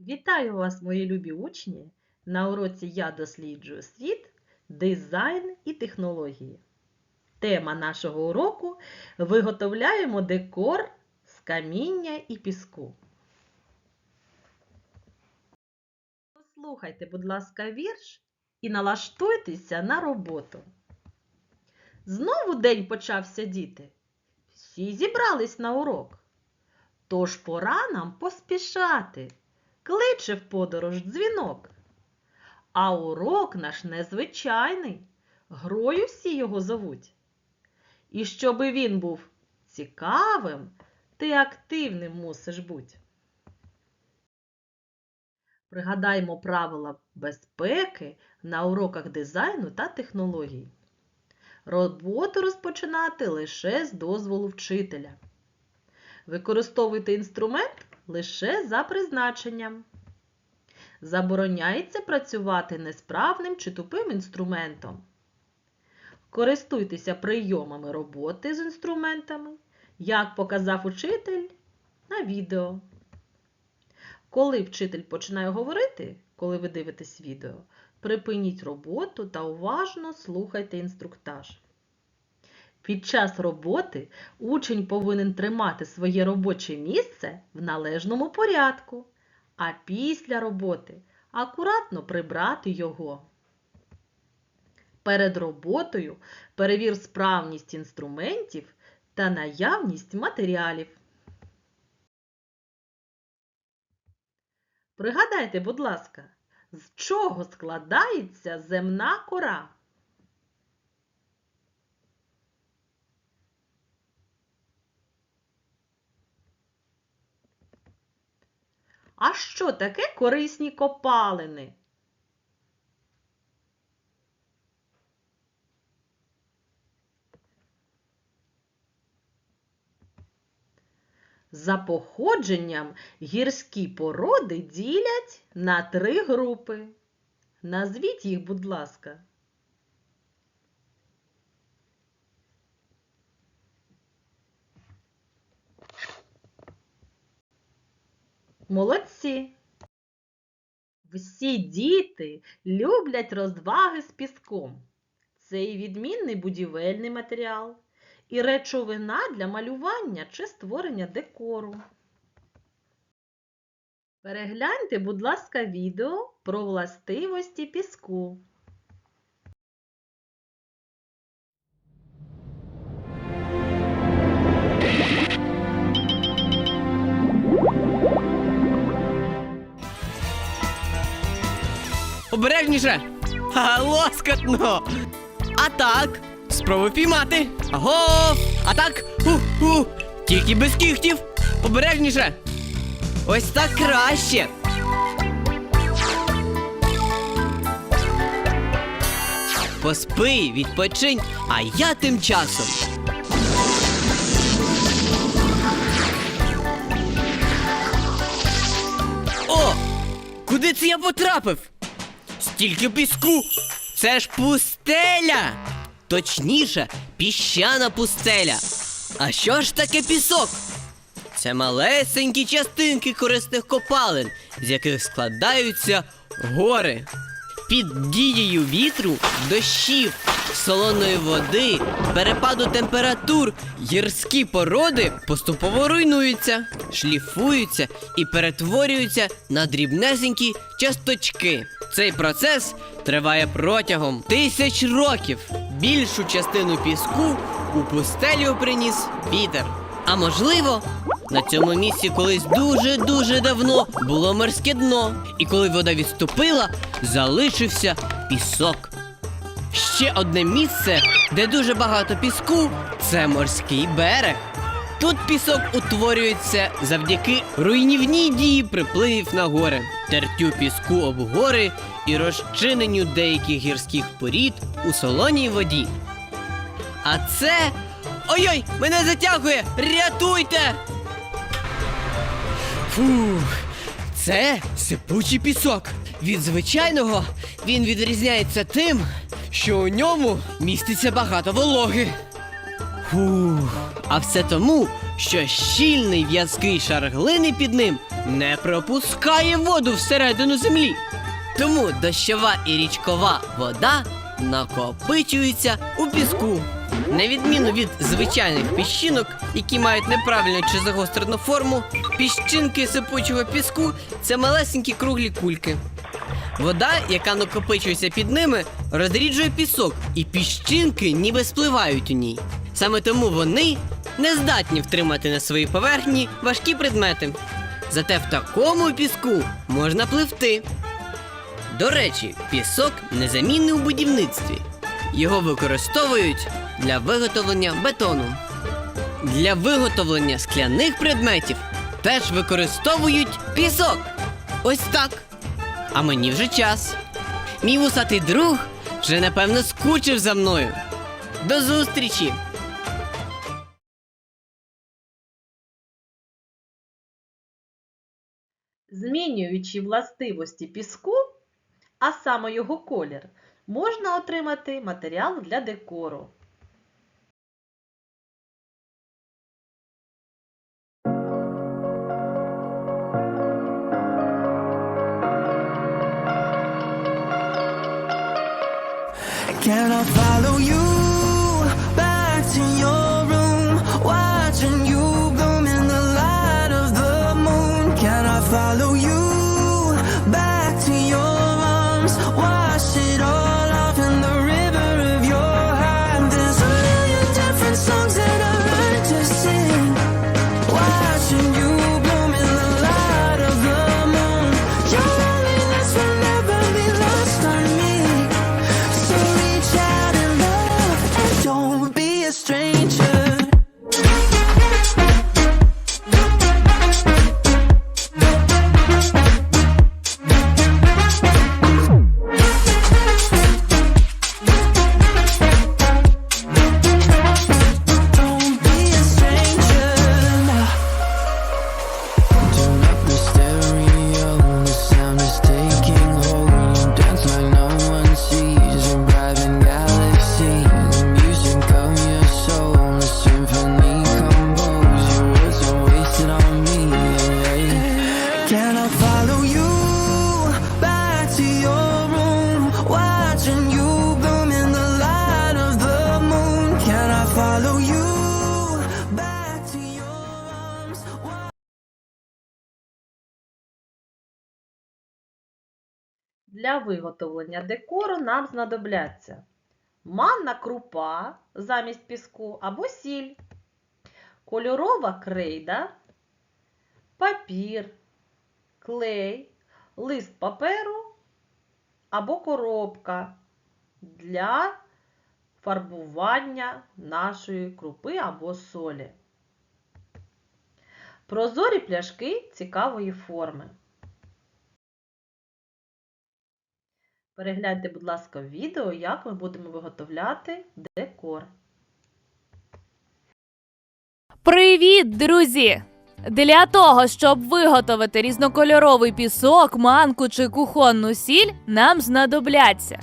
Вітаю вас, мої любі учні! На уроці Я досліджую світ, дизайн і технології. Тема нашого уроку виготовляємо декор з каміння і піску. Послухайте, будь ласка, вірш і налаштуйтеся на роботу. Знову день почався, діти. Всі зібрались на урок. Тож пора нам поспішати кличе в подорож дзвінок. А урок наш незвичайний, грою всі його зовуть. І щоби він був цікавим, ти активним мусиш бути. Пригадаймо правила безпеки на уроках дизайну та технологій. Роботу розпочинати лише з дозволу вчителя. Використовуйте інструмент лише за призначенням. Забороняється працювати несправним чи тупим інструментом. Користуйтеся прийомами роботи з інструментами, як показав учитель на відео. Коли вчитель починає говорити, коли ви дивитесь відео, припиніть роботу та уважно слухайте інструктаж. Під час роботи учень повинен тримати своє робоче місце в належному порядку, а після роботи акуратно прибрати його. Перед роботою перевір справність інструментів та наявність матеріалів. Пригадайте, будь ласка, з чого складається земна кора? А що таке корисні копалини? За походженням гірські породи ділять на три групи. Назвіть їх, будь ласка. Молодці! Всі діти люблять розваги з піском. Це і відмінний будівельний матеріал, і речовина для малювання чи створення декору. Перегляньте, будь ласка, відео про властивості піску. Обережніше! Ха, лоскотно! А так, спробуй піймати. Аго! А так! Ху-ху! Тільки без кігтів! Обережніше! Ось так краще! Поспи, відпочинь, а я тим часом. О! Куди це я потрапив? Стільки піску! Це ж пустеля! Точніше, піщана пустеля. А що ж таке пісок? Це малесенькі частинки корисних копалин, з яких складаються гори. Під дією вітру, дощів, солоної води, перепаду температур, гірські породи поступово руйнуються, шліфуються і перетворюються на дрібнесенькі часточки. Цей процес триває протягом тисяч років. Більшу частину піску у пустелю приніс вітер. А можливо, на цьому місці колись дуже-дуже давно було морське дно, і коли вода відступила, залишився пісок. Ще одне місце, де дуже багато піску, це морський берег. Тут пісок утворюється завдяки руйнівній дії припливів на гори, тертю піску об гори і розчиненню деяких гірських порід у солоній воді. А це. Ой-ой, мене затягує! Рятуйте! Фух, це сипучий пісок. Від звичайного він відрізняється тим, що у ньому міститься багато вологи. Фух, а все тому, що щільний в'язкий шар глини під ним не пропускає воду всередину землі. Тому дощова і річкова вода накопичується у піску. На відміну від звичайних піщинок, які мають неправильну чи загострену форму, піщинки сипучого піску це малесенькі круглі кульки. Вода, яка накопичується під ними, розріджує пісок, і піщинки ніби спливають у ній. Саме тому вони не здатні втримати на своїй поверхні важкі предмети. Зате в такому піску можна пливти. До речі, пісок незамінний у будівництві. Його використовують для виготовлення бетону. Для виготовлення скляних предметів теж використовують пісок. Ось так. А мені вже час. Мій вусатий друг вже напевно скучив за мною. До зустрічі! Змінюючи властивості піску, а саме його колір, можна отримати матеріал для декору. Для виготовлення декору нам знадобляться манна крупа замість піску або сіль, кольорова крейда, папір, клей, лист паперу або коробка для фарбування нашої крупи або солі. Прозорі пляшки цікавої форми. Перегляньте, будь ласка, відео, як ми будемо виготовляти декор. Привіт, друзі! Для того, щоб виготовити різнокольоровий пісок, манку чи кухонну сіль, нам знадобляться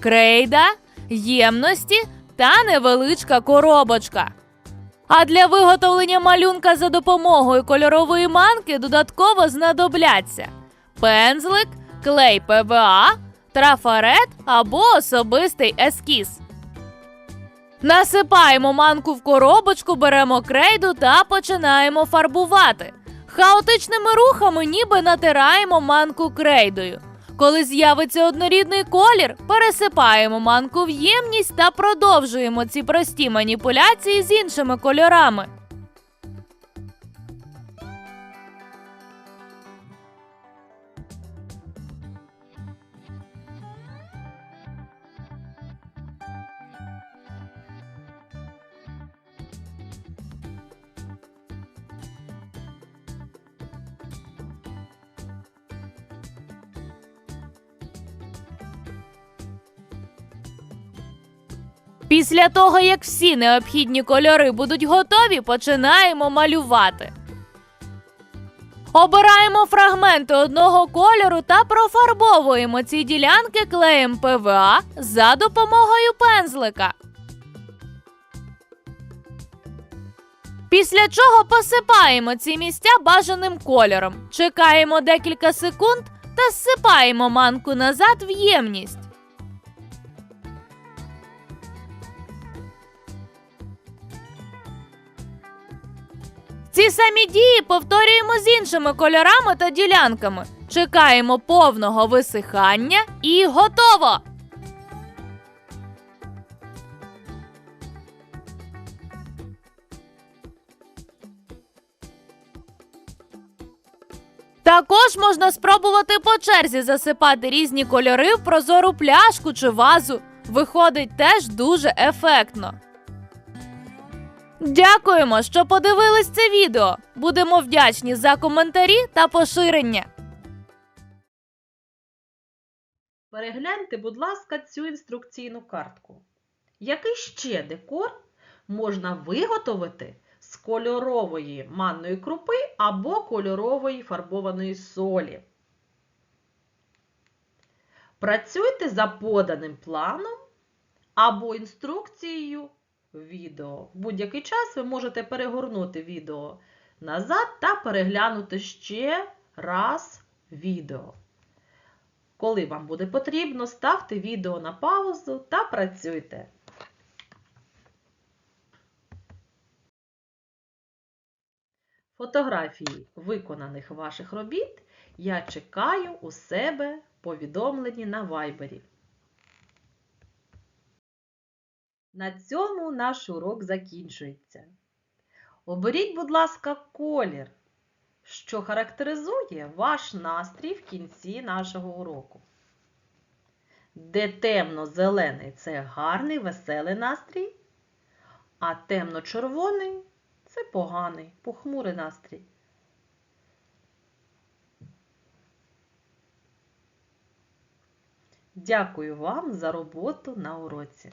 крейда, ємності та невеличка коробочка. А для виготовлення малюнка за допомогою кольорової манки додатково знадобляться пензлик, клей ПВА, трафарет або особистий ескіз. Насипаємо манку в коробочку, беремо крейду та починаємо фарбувати. Хаотичними рухами ніби натираємо манку крейдою. Коли з'явиться однорідний колір, пересипаємо манку в ємність та продовжуємо ці прості маніпуляції з іншими кольорами. Після того, як всі необхідні кольори будуть готові, починаємо малювати. Обираємо фрагменти одного кольору та профарбовуємо ці ділянки клеєм ПВА за допомогою пензлика. Після чого посипаємо ці місця бажаним кольором, чекаємо декілька секунд та зсипаємо манку назад в ємність. Ці самі дії повторюємо з іншими кольорами та ділянками. Чекаємо повного висихання і готово! Також можна спробувати по черзі засипати різні кольори в прозору пляшку чи вазу. Виходить теж дуже ефектно. Дякуємо, що подивились це відео. Будемо вдячні за коментарі та поширення. Перегляньте, будь ласка, цю інструкційну картку. Який ще декор можна виготовити з кольорової манної крупи або кольорової фарбованої солі? Працюйте за поданим планом або інструкцією відео. В будь-який час ви можете перегорнути відео назад та переглянути ще раз відео. Коли вам буде потрібно, ставте відео на паузу та працюйте. Фотографії виконаних ваших робіт я чекаю у себе повідомлені на вайбері. На цьому наш урок закінчується. Оберіть, будь ласка, колір, що характеризує ваш настрій в кінці нашого уроку. Де темно-зелений це гарний, веселий настрій, а темно-червоний це поганий, похмурий настрій. Дякую вам за роботу на уроці.